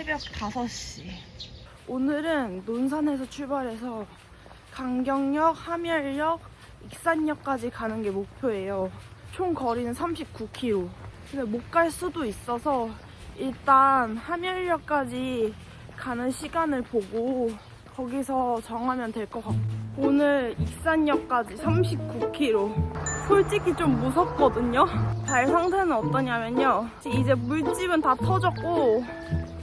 새벽 5시. 오늘은 논산에서 출발해서 강경역, 함열역, 익산역까지 가는 게 목표예요. 총 거리는 39km. 근데 못 갈 수도 있어서 일단 함열역까지 가는 시간을 보고 거기서 정하면 될 것 같고 오늘 익산역까지 39km. 솔직히 좀 무섭거든요. 발 상태는 어떠냐면요. 이제 물집은 다 터졌고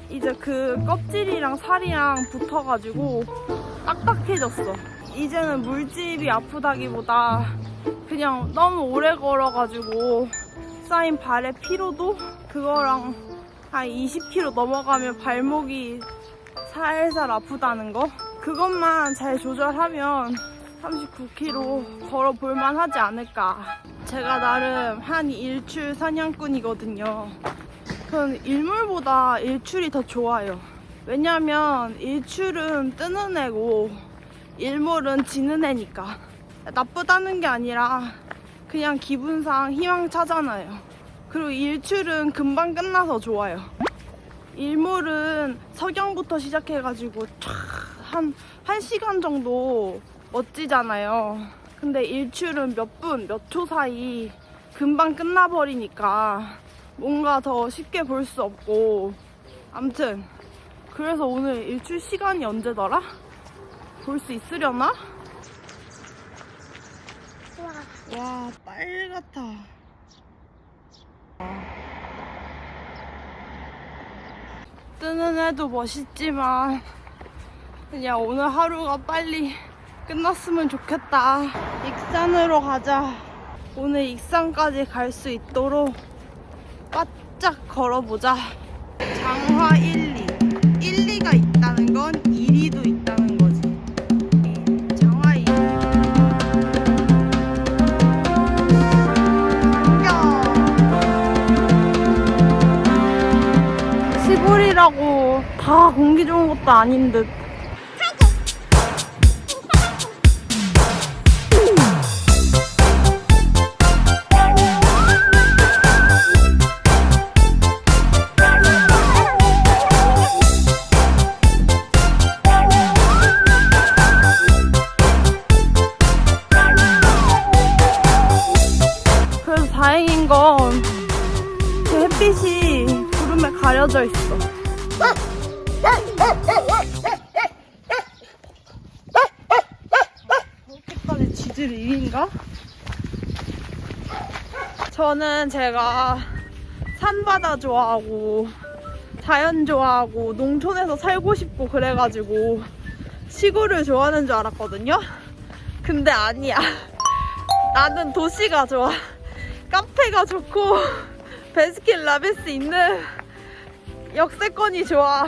이제 그 껍질이랑 살이랑 붙어가지고 딱딱해졌어. 이제는 물집이 아프다기보다 그냥 너무 오래 걸어가지고 쌓인 발의 피로도 그거랑 한 20km 넘어가면 발목이 살살 아프다는 거? 그것만 잘 조절하면 39km 걸어볼만 하지 않을까. 제가 나름 한 일출 사냥꾼이거든요 전 일몰보다 일출이 더 좋아요. 왜냐면 일출은 뜨는 애고 일몰은 지는 애니까. 나쁘다는 게 아니라 그냥 기분상 희망 차잖아요. 그리고 일출은 금방 끝나서 좋아요. 일몰은 석영부터 시작해가지고 촥한 한 시간 정도 멋지잖아요. 근데 일출은 몇 분, 몇 초 사이 금방 끝나버리니까 뭔가 더 쉽게 볼 수 없고 암튼 그래서 오늘 일출 시간이 언제더라? 볼 수 있으려나? 와 빨갛다. 뜨는 애도 멋있지만 그냥 오늘 하루가 빨리 끝났으면 좋겠다. 익산으로 가자. 오늘 익산까지 갈 수 있도록 바짝 걸어보자. 장화 1, 2. 1, 2가 있다는 건 1, 2도 있다는 거지. 장화 2. 시골이라고 다 공기 좋은 것도 아닌 듯. 가려져 있어. 그렇게까지 짖을 일인가? 저는 제가 산바다 좋아하고 자연 좋아하고 농촌에서 살고 싶고 그래가지고 시골을 좋아하는 줄 알았거든요. 근데 아니야. 나는 도시가 좋아. 카페가 좋고 베스킨 라빈스 있는 역세권이 좋아.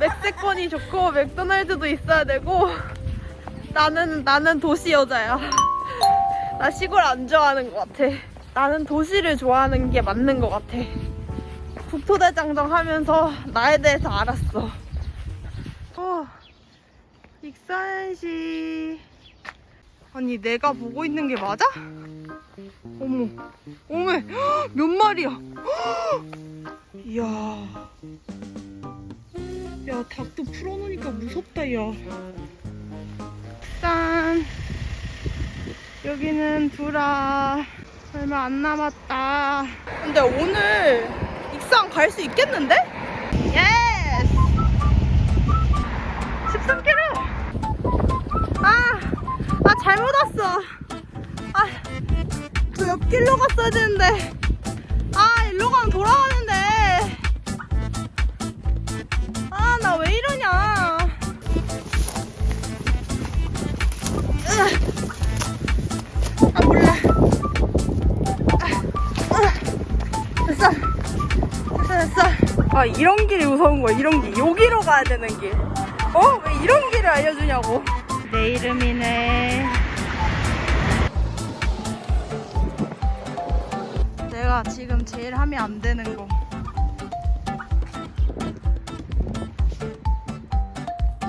맥세권이 좋고 맥도날드도 있어야 되고 나는 나는 도시 여자야. 나 시골 안 좋아하는 것 같아. 나는 도시를 좋아하는 게 맞는 것 같아. 국토대장정 하면서 나에 대해서 알았어. 어, 익산시. 아니 내가 보고 있는 게 맞아? 어머, 어머, 헉, 몇 마리야? 헉, 이야, 야 닭도 풀어놓으니까 무섭다 야. 짠, 여기는 두라. 얼마 안 남았다. 근데 오늘 익산 갈 수 있겠는데? 예스! 13km! 아, 아 잘못 왔어. 아, 저 옆길로 갔어야 되는데. 아, 일로 가면 돌아가는데. 나 왜 이러냐. 아, 몰라. 아, 아. 됐어. 됐어, 됐어. 아, 이런 길이 무서운 거야, 이런 길. 여기로 가야 되는 길. 어? 왜 이런 길을 알려주냐고. 내 이름이네. 내가 지금 제일 하면 안 되는 거.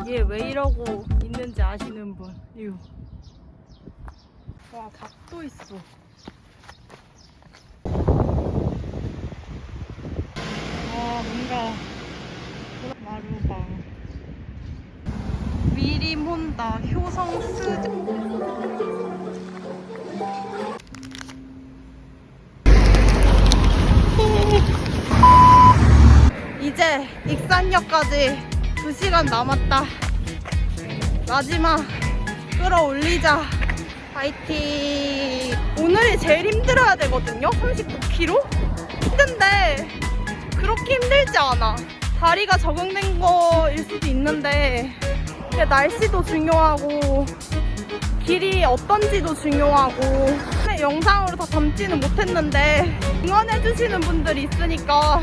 이게 왜 이러고 있는지 아시는 분? 이유. 와, 밥도 있어. 와, 뭔가 마루방. 미림 혼다 효성스. 이제 익산역까지 2시간 남았다. 마지막 끌어올리자. 파이팅. 오늘이 제일 힘들어야 되거든요. 39km? 힘든데 그렇게 힘들지 않아. 다리가 적응된 거일 수도 있는데 날씨도 중요하고 길이 어떤지도 중요하고 영상으로 다 담지는 못했는데 응원해주시는 분들이 있으니까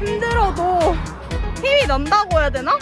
힘들어도 힘이 난다고 해야 되나?